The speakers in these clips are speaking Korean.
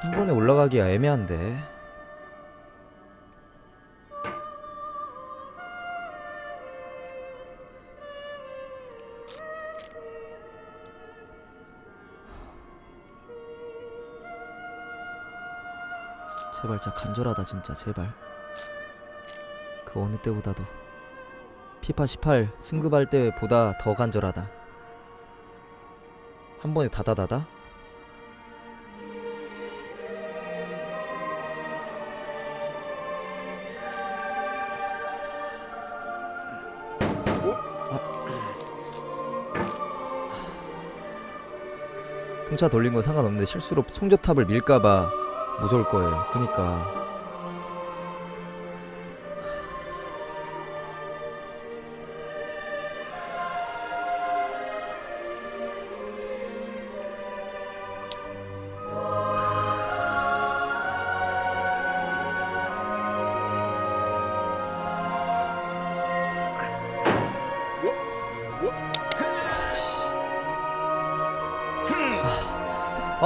한 번에 올라가기가 애매한데. 제발 진짜 간절하다 진짜 제발. 그 어느 때보다도 피파 18 승급할 때보다 더 간절하다. 한 번에 다다다다? 풍차 돌린 건 상관없는데 실수로 송저탑을 밀까봐 무서울 거예요. 그니까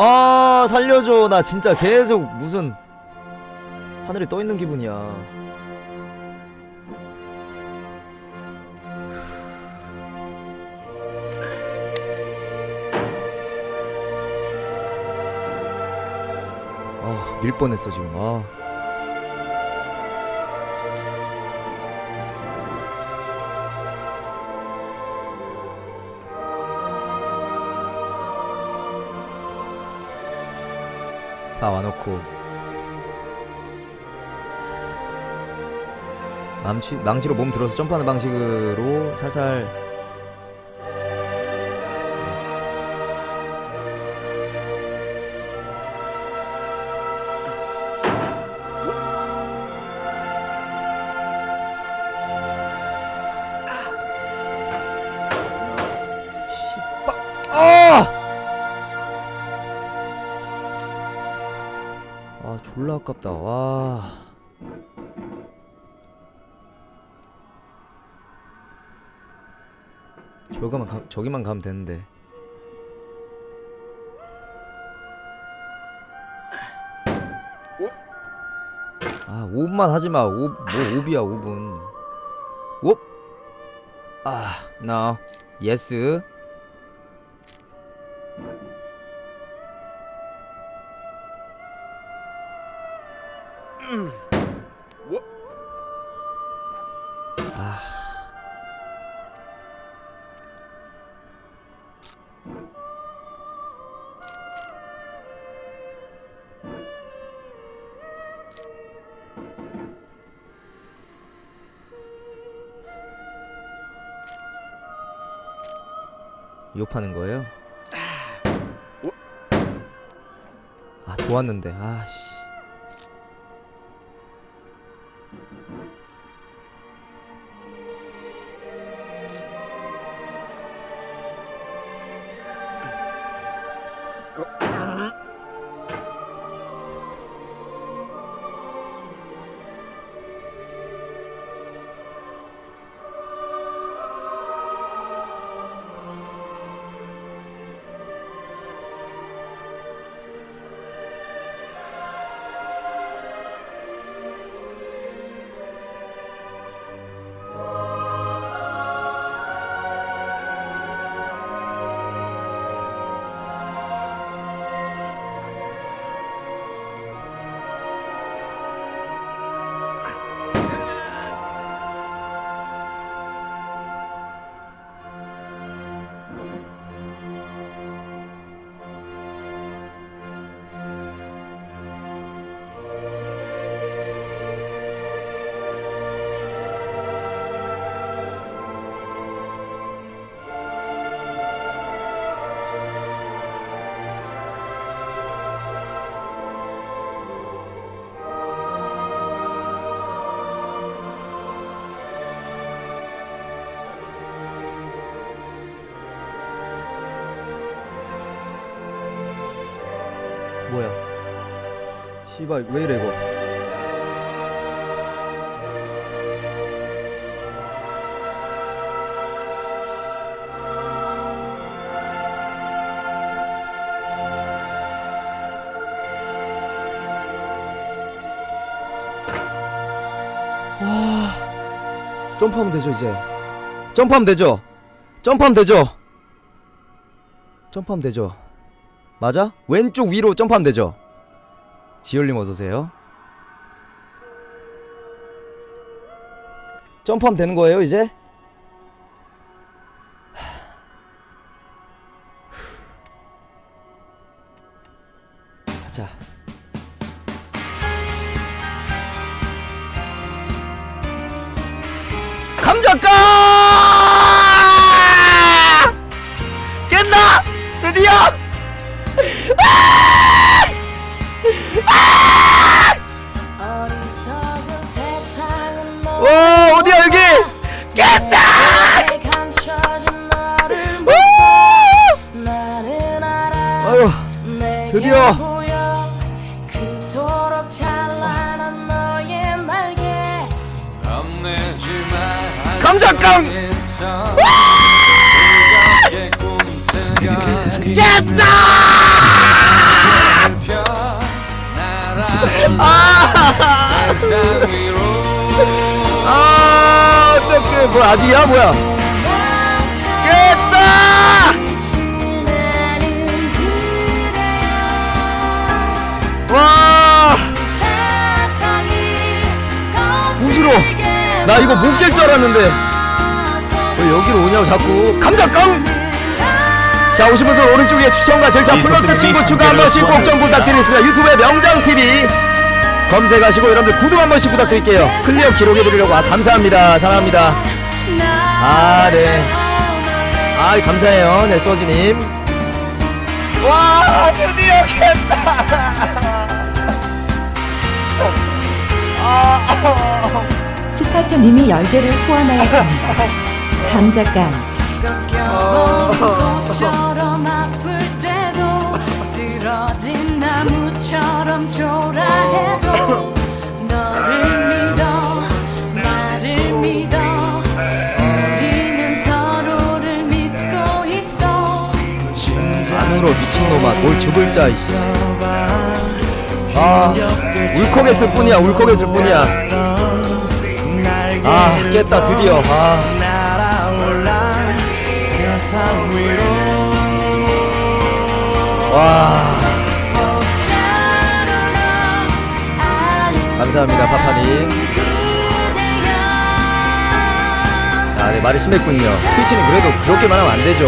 아 살려줘 나 진짜 계속 무슨 하늘에 떠 있는 기분이야. 아밀 뻔했어 지금 아. 다 와놓고 망치, 망치로 몸 들어서 점프하는 방식으로 살살 졸라 아깝다. 와. 저기만 가, 저기만 가면 되는데. 아 5분만 하지마. 5, 뭐 5비야 5분 5? 아 no yes 욕하는 거예요? 아 좋았는데. 아씨 씨발 왜 이래 이거? 와 점프하면 되죠 이제. 점프하면 되죠? 점프하면 되죠? 점프하면 되죠. 맞아? 왼쪽 위로 점프하면 되죠? 지열님 어서오세요. 점프하면 되는 거예요 이제? 자. 감자까 감자깡 깼다! 아! 어떡해 뭐 아직이야? 뭐야? 깼다! 와 나 이거 못 깰 줄 알았는데. 왜 여기로 오냐고 자꾸. 감자깡! 자 오신 분들 오른쪽에 추천과 절차 이 플러스 친구 추가 한 번씩 꼭 좀 부탁드리겠습니다. 유튜브에 명장TV 검색하시고 여러분들 구독 한 번씩 부탁드릴게요. 클리어 기록해드리려고. 아, 감사합니다. 사랑합니다. 아, 네. 아 감사해요. 네 서지님. 와 드디어 깼다 스타트님이 열개를 후원하였습니다. 감자깡 것처럼 아플 때도 쓰러진 나무처럼 초라해도 너를 믿어 나를 믿어. 우리는 서로를 믿고 있어. 안으로 미친놈아 뭘 집을 짜 이씨. 아 울컥했을 뿐이야 울컥했을 뿐이야 아 깼다 드디어 아 와, 감사합니다, 파파님. 아, 네, 말이 심했군요. 트위치는 그래도 그렇게만 하면 안 되죠.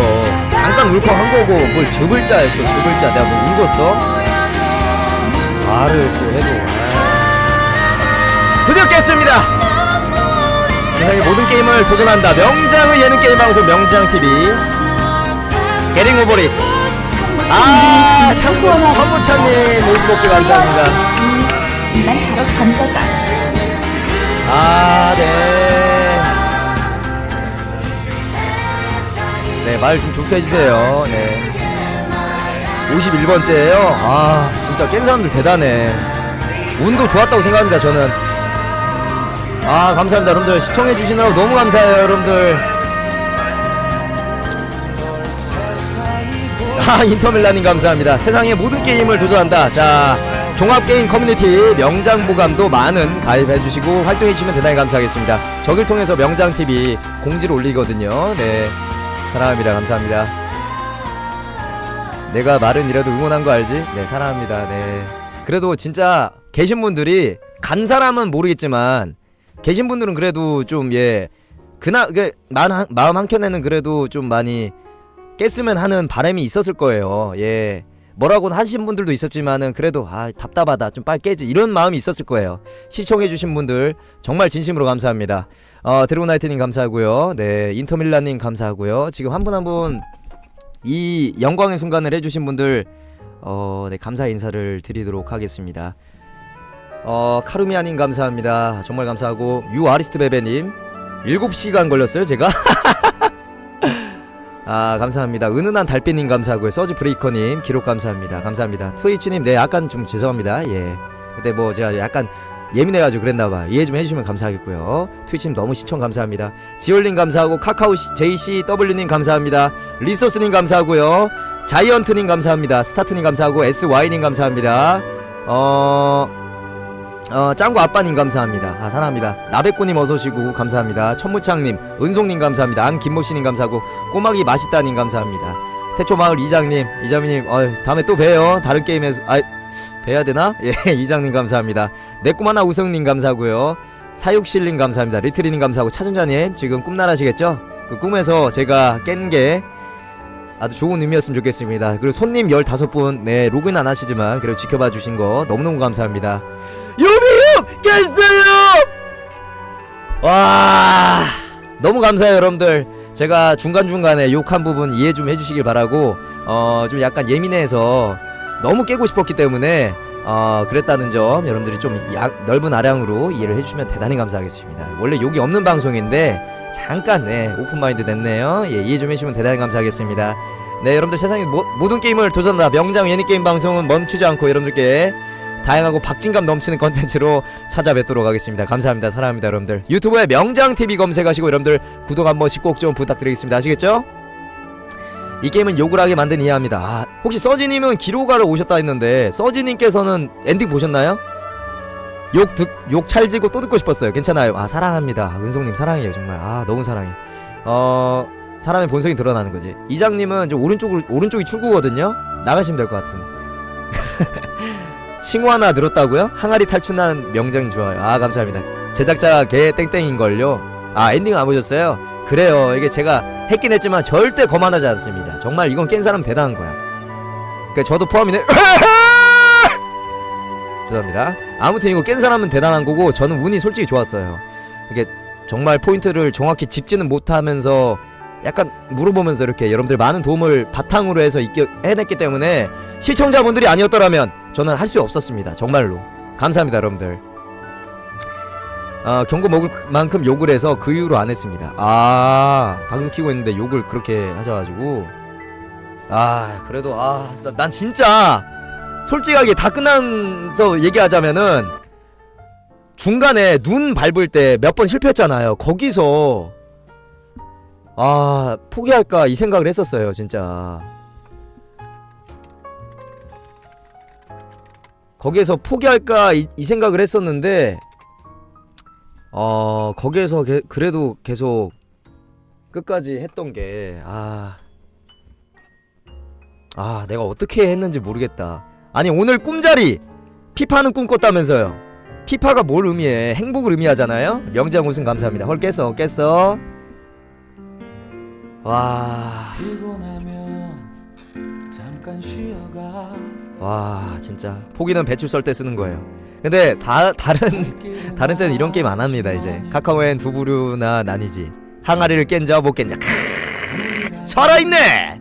잠깐 울컥한 거고, 뭘 짜요, 또 짜. 내가 뭐 울었어? 말을 또 해도. 아. 드디어 깼습니다! 세상의 모든 게임을 도전한다. 명장의 예능 게임 방송 명장TV. 게링 오버릿. 아, 참부, 천부찬님 55개 감사합니다. 난 저런 감자깡 아, 네. 네, 말 좀 좋게 해주세요. 네. 51번째예요 아, 진짜 깬 사람들 대단해. 운도 좋았다고 생각합니다, 저는. 아, 감사합니다, 여러분들. 시청해 주시느라고 너무 감사해요, 여러분들. 아, 인터밀라님 감사합니다. 세상의 모든 게임을 도전한다. 자, 종합게임 커뮤니티 명장보감도 많은 가입해주시고 활동해주시면 대단히 감사하겠습니다. 저길 통해서 명장TV 공지를 올리거든요. 네. 사랑합니다. 감사합니다. 내가 말은 이라도 응원한 거 알지? 네, 사랑합니다. 네. 그래도 진짜 계신 분들이 간 사람은 모르겠지만 계신 분들은 그래도 좀 예. 그나 그 마음, 마음 한켠에는 그래도 좀 많이 깼으면 하는 바람이 있었을 거예요. 예. 뭐라고는 하신 분들도 있었지만은 그래도 아 답답하다 좀 빨리 깨지 이런 마음이 있었을 거예요. 시청해주신 분들 정말 진심으로 감사합니다. 어 드래곤나이트님 감사하고요. 네 인터밀라님 감사하고요. 지금 한 분 한 분 이 영광의 순간을 해주신 분들 어 네 감사 인사를 드리도록 하겠습니다. 어 카루미아님 감사합니다. 정말 감사하고 유 아리스트 베베님 7시간 걸렸어요 제가? 아 감사합니다. 은은한 달빛님 감사하고요. 서지 브레이커님 기록 감사합니다. 감사합니다. 트위치님 네 약간 좀 죄송합니다. 예. 근데 뭐 제가 약간 예민해가지고 그랬나봐. 이해 좀 해주시면 감사하겠고요. 트위치님 너무 시청 감사합니다. 지올님 감사하고 카카오 JCW님 감사합니다. 리소스님 감사하고요. 자이언트님 감사합니다. 스타트님 감사하고 SY님 감사합니다. 어 어, 짱구 아빠님 감사합니다. 아, 사랑합니다. 나백구님 어서오시고 감사합니다. 천무창님, 은송님 감사합니다. 안 김모씨님 감사하고 꼬막이 맛있다님 감사합니다. 태초마을 이장님, 이장님, 어, 다음에 또 봬요. 다른 게임에서, 아, 뵈야 되나? 예, 이장님 감사합니다. 내꿈하나 우승님 감사하고요. 사육실님 감사합니다. 리트리님 감사하고 차준자님 지금 꿈나라시겠죠? 그 꿈에서 제가 깬 게 아주 좋은 의미였으면 좋겠습니다. 그리고 손님 15분, 네, 로그인 안 하시지만, 그래도 지켜봐 주신 거 너무너무 감사합니다. 요 깼어요! 와, 너무 감사해요, 여러분들. 제가 중간중간에 욕한 부분 이해 좀 해주시길 바라고, 어, 좀 약간 예민해서 너무 깨고 싶었기 때문에, 어, 그랬다는 점 여러분들이 좀 약, 넓은 아량으로 이해를 해주시면 대단히 감사하겠습니다. 원래 욕이 없는 방송인데, 잠깐 네 오픈마인드 됐네요 예 이해 좀 해주시면 대단히 감사하겠습니다 네 여러분들 세상의 모, 모든 게임을 도전한다 명장 예능게임 방송은 멈추지 않고 여러분들께 다양하고 박진감 넘치는 컨텐츠로 찾아뵙도록 하겠습니다 감사합니다 사랑합니다 여러분들 유튜브에 명장TV 검색하시고 여러분들 구독 한 번씩 꼭 좀 부탁드리겠습니다 아시겠죠? 이 게임은 욕을 하게 만든 이해합니다 아, 혹시 서지님은 기로가를 오셨다 했는데 서지님께서는 엔딩 보셨나요? 욕 듣, 욕 찰지고 또 듣고 싶었어요. 괜찮아요. 아, 사랑합니다. 은송님 사랑해요, 정말. 아, 너무 사랑해. 어, 사람의 본성이 드러나는 거지. 이장님은 좀 오른쪽으로, 오른쪽이 출구거든요? 나가시면 될 것 같은. 칭호 하나 늘었다고요? 항아리 탈출한 명장 좋아요. 아, 감사합니다. 제작자 개 땡땡인걸요? 아, 엔딩 안 보셨어요? 그래요. 이게 제가 했긴 했지만 절대 거만하지 않습니다. 정말 이건 깬 사람 대단한 거야. 그니까 저도 포함이네. 죄송합니다. 아무튼 이거 깬 사람은 대단한 거고 저는 운이 솔직히 좋았어요. 이게 정말 포인트를 정확히 짚지는 못하면서 약간 물어보면서 이렇게 여러분들 많은 도움을 바탕으로 해서 있게 해냈기 때문에 시청자분들이 아니었더라면 저는 할 수 없었습니다. 정말로 감사합니다, 여러분들. 어, 경고 먹을 만큼 욕을 해서 그 이후로 안 했습니다. 아 방송 키고 있는데 욕을 그렇게 하셔가지고 아 그래도 아난 진짜 솔직하게 다 끝나서 얘기하자면은 중간에 눈 밟을 때 몇 번 실패했잖아요. 거기서 아 포기할까 이 생각을 했었어요, 진짜. 거기에서 포기할까 이, 이 생각을 했었는데 어 거기에서 게, 그래도 계속 끝까지 했던 게아 아, 내가 어떻게 했는지 모르겠다. 아니 오늘 꿈자리! 피파는 꿈 꿨다면서요. 피파가 뭘 의미해? 행복을 의미하잖아요? 명장 우승 감사합니다. 헐 깼어 깼어. 와... 와 진짜 포기는 배추 썰 때 쓰는 거예요 근데 다 다른 다른 때는 이런 게임 안 합니다 이제 카카오엔 두 부류나 나뉘지 항아리를 깬자 못 깬자 살아있네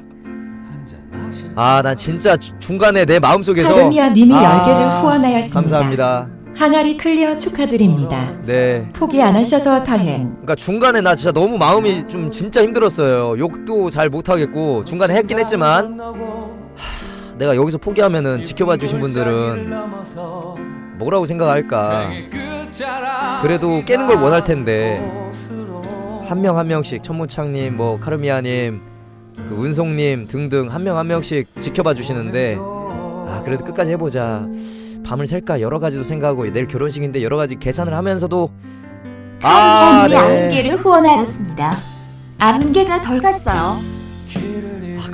아 난 진짜 주- 중간에 내 마음속에서 하르미아 님이 아, 10개를 후원하였습니다. 감사합니다 항아리 클리어 축하드립니다. 네 포기 안 하셔서 다행. 그러니까 중간에 나 진짜 너무 마음이 좀 진짜 힘들었어요. 욕도 잘 못하겠고 중간에 했긴 했지만 내가 여기서 포기하면은 지켜봐 주신 분들은 뭐라고 생각할까. 그래도 깨는 걸 원할 텐데 한 명한 명씩 천무창님, 뭐 카르미아님, 그 운송님 등등 한 명 한 명씩 지켜봐 주시는데 아 그래도 끝까지 해보자. 밤을 샐까 여러 가지도 생각하고 내일 결혼식인데 여러 가지 계산을 하면서도 아 네. 개를 후원하였습니다. 아흔 개가 덜 갔어요.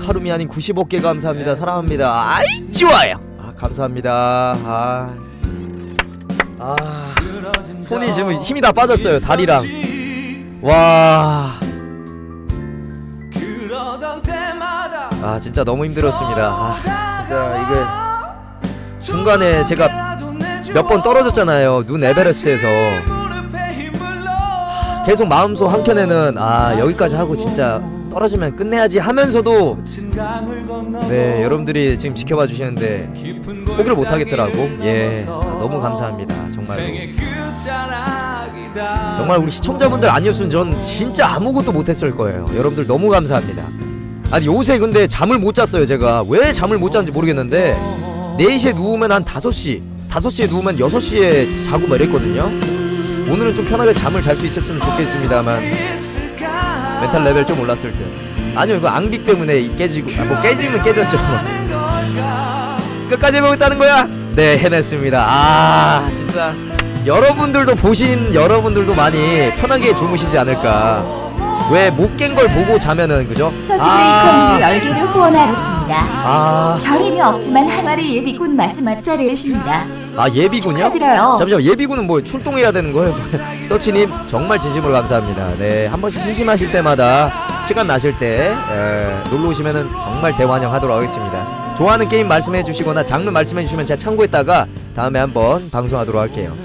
아, 카루미아님 95개 감사합니다. 사랑합니다. 아이 좋아요. 아 감사합니다. 아, 아 손이 지금 힘이 다 빠졌어요. 다리랑 와. 아 진짜 너무 힘들었습니다. 아, 진짜 이게 중간에 제가 몇 번 떨어졌잖아요. 눈 에베레스트에서 계속 마음속 한 켠에는 아 여기까지 하고 진짜 떨어지면 끝내야지 하면서도 네 여러분들이 지금 지켜봐 주시는데 포기를 못 하겠더라고. 예 너무 감사합니다. 정말로. 정말 우리 시청자분들 아니었으면 전 진짜 아무것도 못했을 거예요. 여러분들 너무 감사합니다. 아니 요새 근데 잠을 못 잤어요 제가 왜 잠을 못 잤는지 모르겠는데 4시에 누우면 한 5시 5시에 누우면 6시에 자고 막 이랬거든요 오늘은 좀 편하게 잠을 잘 수 있었으면 좋겠습니다만 멘탈 레벨 좀 올랐을 때 아니요 이거 앙빅 때문에 이 깨지고 아, 뭐 깨지면 깨졌죠 끝까지 해보겠다는 거야? 네 해냈습니다 아 진짜 여러분들도 보신 여러분들도 많이 편하게 주무시지 않을까. 왜 못 깬 걸 보고 자면은 그죠? 서진의 아, 컴즈 10개를 후원하였습니다. 아, 별의미 없지만 항아리 예비군 마지막 자리이십니다. 아 예비군요? 축하드려요. 잠시만 예비군은 뭐 출동해야 되는 거예요? 서치님 정말 진심으로 감사합니다. 네, 한 번씩 심심하실 때마다 시간 나실 때 에, 놀러 오시면은 정말 대환영하도록 하겠습니다. 좋아하는 게임 말씀해 주시거나 장르 말씀해 주시면 제가 참고했다가 다음에 한번 방송하도록 할게요.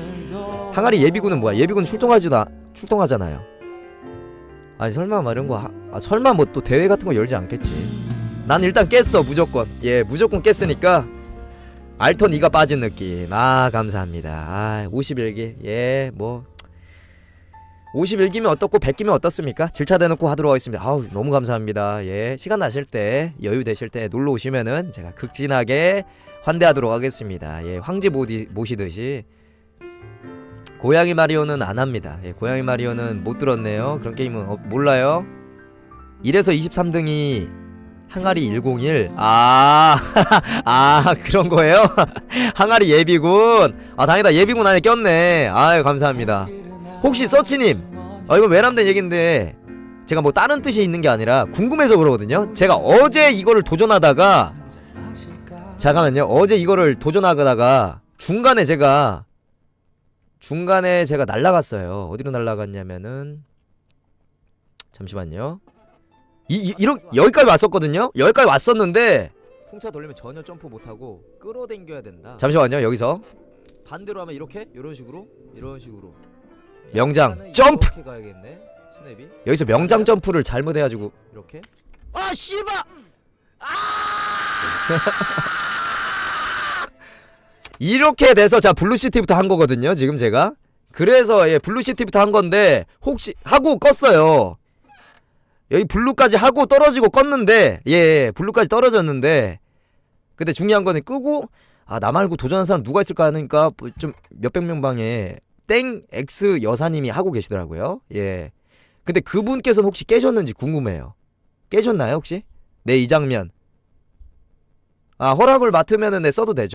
항아리 예비군은 뭐야? 예비군 출동하지도 아- 출동하잖아요. 아니 설마 막 이런 거 하, 아, 설마 뭐 또 대회 같은 거 열지 않겠지. 난 일단 깼어 무조건. 예, 무조건 깼으니까 알턴 이가 빠진 느낌. 아 감사합니다. 아 51기 예 뭐 51기면 어떻고 100기면 어떻습니까? 질차 대놓고 하도록 하겠습니다. 아우 너무 감사합니다. 예 시간 나실 때 여유 되실 때 놀러 오시면은 제가 극진하게 환대하도록 하겠습니다. 예 황제 모디, 모시듯이 고양이 마리오는 안 합니다. 예 고양이 마리오는 못 들었네요. 그런 게임은 어, 몰라요. 1에서 23등이 항아리 101. 아, 아, 그런 거예요? 항아리 예비군. 아, 다행이다. 예비군 안에 꼈네. 아유, 감사합니다. 혹시 서치님, 어, 이건 외람된 얘긴데, 제가 뭐 다른 뜻이 있는 게 아니라 궁금해서 그러거든요. 제가 어제 이거를 도전하다가, 잠깐만요. 어제 이거를 도전하다가, 중간에 제가, 중간에 제가 날라갔어요. 어디로 날라갔냐면은, 잠시만요. 이, 이 이 런 여기까지 왔었거든요. 여기까지 왔었는데 풍차 돌리면 전혀 점프 못 하고 끌어당겨야 된다. 잠시만요. 여기서 반대로 하면 이렇게 이런 식으로 이런 식으로 명장 점프. 이렇게 가야겠네. 스냅이 여기서 명장 점프를 잘못해가지고 이렇게 아 씨발 아 이렇게 돼서 자 블루시티부터 한 거거든요. 지금 제가 그래서 예 블루시티부터 한 건데 혹시 하고 껐어요. 여기 블루까지 하고 떨어지고 껐는데 예, 예 블루까지 떨어졌는데 근데 중요한 거는 끄고 아 나 말고 도전한 사람 누가 있을까 하니까 뭐좀 몇백 명 방에 땡 X 여사님이 하고 계시더라고요. 예. 근데 그분께서는 혹시 깨셨는지 궁금해요. 깨셨나요 혹시? 네이 장면. 아 허락을 맡으면은 네 써도 되죠